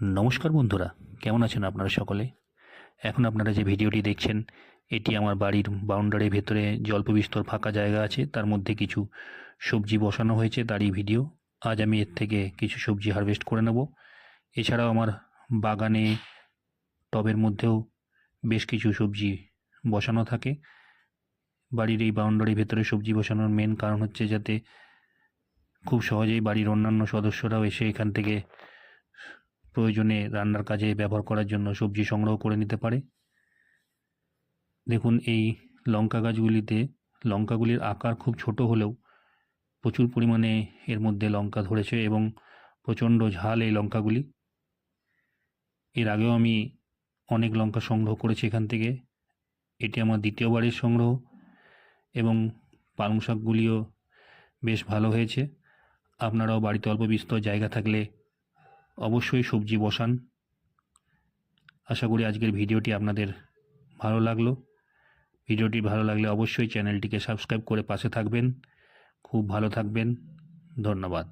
নমস্কার বন্ধুরা, কেমন আছেন আপনারা সকলে? এখন আপনারা যে ভিডিওটি দেখছেন, এটি আমার বাড়ির বাউন্ডারির ভেতরে জল্প বিস্তর ফাঁকা জায়গা আছে, তার মধ্যে কিছু সবজি বসানো হয়েছে, তারই ভিডিও। আজ আমি এর থেকে কিছু সবজি হারভেস্ট করে নেব। এছাড়াও আমার বাগানে টবের মধ্যেও বেশ কিছু সবজি বসানো থাকে। বাড়ির এই বাউন্ডারির ভেতরে সবজি বসানোর মেন কারণ হচ্ছে যাতে খুব সহজেই বাড়ির অন্যান্য সদস্যরাও এসে এখান থেকে প্রয়োজনে রান্নার কাজে ব্যবহার করার জন্য সবজি সংগ্রহ করে নিতে পারে। দেখুন, এই লঙ্কা গাছগুলিতে, লঙ্কাগুলির আকার খুব ছোট হলেও প্রচুর পরিমাণে এর মধ্যে লঙ্কা ধরেছে এবং প্রচণ্ড ঝাল এই লঙ্কাগুলি। এর আগেও আমি অনেক লঙ্কা সংগ্রহ করেছি এখান থেকে। এটি আমার দ্বিতীয়বারের সংগ্রহ এবং পালং শাকগুলিও বেশ ভালো হয়েছে। আপনারাও বাড়িতে অল্প বিস্তর জায়গা থাকলে অবশ্যই সবজি বসান। আশা করি আজকের ভিডিওটি আপনাদের ভালো লাগল। ভিডিওটি ভালো লাগলে অবশ্যই চ্যানেলটিকে সাবস্ক্রাইব করে পাশে থাকবেন। খুব ভালো থাকবেন। ধন্যবাদ।